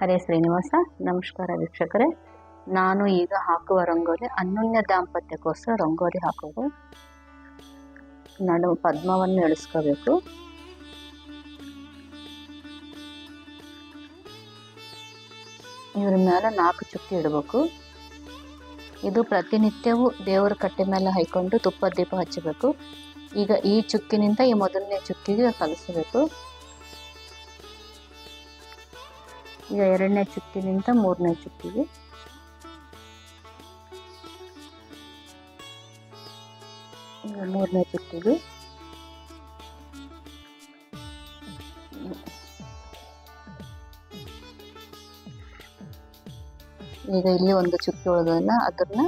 ಹರೇ ಶ್ರೀನಿವಾಸ, ನಮಸ್ಕಾರ ವೀಕ್ಷಕರೇ. ನಾನು ಈಗ ಹಾಕುವ ರಂಗೋಲಿ ಅನ್ಯೋನ್ಯ ದಾಂಪತ್ಯಕ್ಕೋಸ್ಕರ ರಂಗೋಲಿ ಹಾಕೋದು. ನಡು ಪದ್ಮವನ್ನು ಎಳಿಸ್ಕೋಬೇಕು. ಇವ್ರ ಮೇಲೆ ನಾಲ್ಕು ಚುಕ್ಕಿ ಇಡಬೇಕು. ಇದು ಪ್ರತಿನಿತ್ಯವೂ ದೇವರ ಕಟ್ಟೆ ಮೇಲೆ ಹಾಯ್ಕೊಂಡು ತುಪ್ಪ ದೀಪ ಹಚ್ಚಬೇಕು. ಈಗ ಈ ಚುಕ್ಕಿನಿಂದ ಈ ಮೊದಲನೇ ಚುಕ್ಕಿಗೆ ಕಲಿಸಬೇಕು. ಈಗ ಎರಡನೇ ಚುಕ್ಕಿನಿಂದ ಮೂರನೇ ಚುಕ್ಕಿಗೆ. ಈಗ ಮೂರನೇ ಚುಕ್ಕಿಗೆ. ಈಗ ಇಲ್ಲಿ ಒಂದು ಚುಕ್ಕಿ ಒಳಗನ್ನ ಅದನ್ನ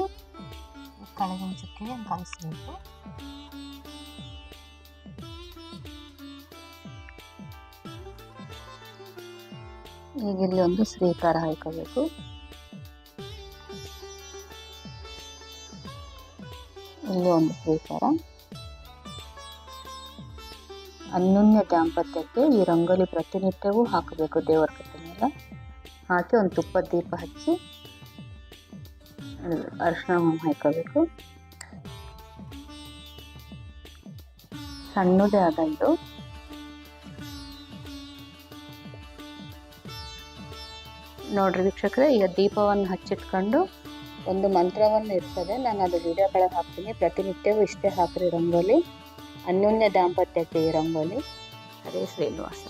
ಕೆಳಗಿನ ಚುಕ್ಕಿಗೆ ಕಲಿಸ್ಬೇಕು ಈಗ ಇಲ್ಲಿ ಒಂದು ಶ್ರೀಕಾರ ಹಾಕೋಬೇಕು ಇಲ್ಲಿ ಒಂದು ಶ್ರೀಕಾರ ಅನ್ಯೋನ್ಯ ದಾಂಪತ್ಯಕ್ಕೆ ಈ ರಂಗೋಲಿ ಪ್ರತಿನಿತ್ಯವೂ ಹಾಕಬೇಕು ದೇವರ ಕಟ್ಟೆ ಹಾಕಿ ಒಂದು ತುಪ್ಪ ದೀಪ ಹಚ್ಚಿ ಅರಿಶಿನ ಹೋಮ ಹಾಕೋಬೇಕು ಸಣ್ಣದೇ ಆದ ನೋಡ್ರಿ ವೀಕ್ಷಕರೇ, ಈಗ ದೀಪವನ್ನು ಹಚ್ಚಿಟ್ಕೊಂಡು ಒಂದು ಮಂತ್ರವನ್ನು ಇರ್ತದೆ. ನಾನು ಅದು ವಿಡಿಯೋಗಳಿಗೆ ಹಾಕ್ತೀನಿ. ಪ್ರತಿನಿತ್ಯವೂ ಇಷ್ಟೇ ಹಾಕ್ರಿ ರಂಗೋಲಿ. ಅನ್ಯೋನ್ಯ ದಾಂಪತ್ಯಕ್ಕೆ ಈ ರಂಗೋಲಿ. ಅದೇ ಶ್ರೀನಿವಾಸ.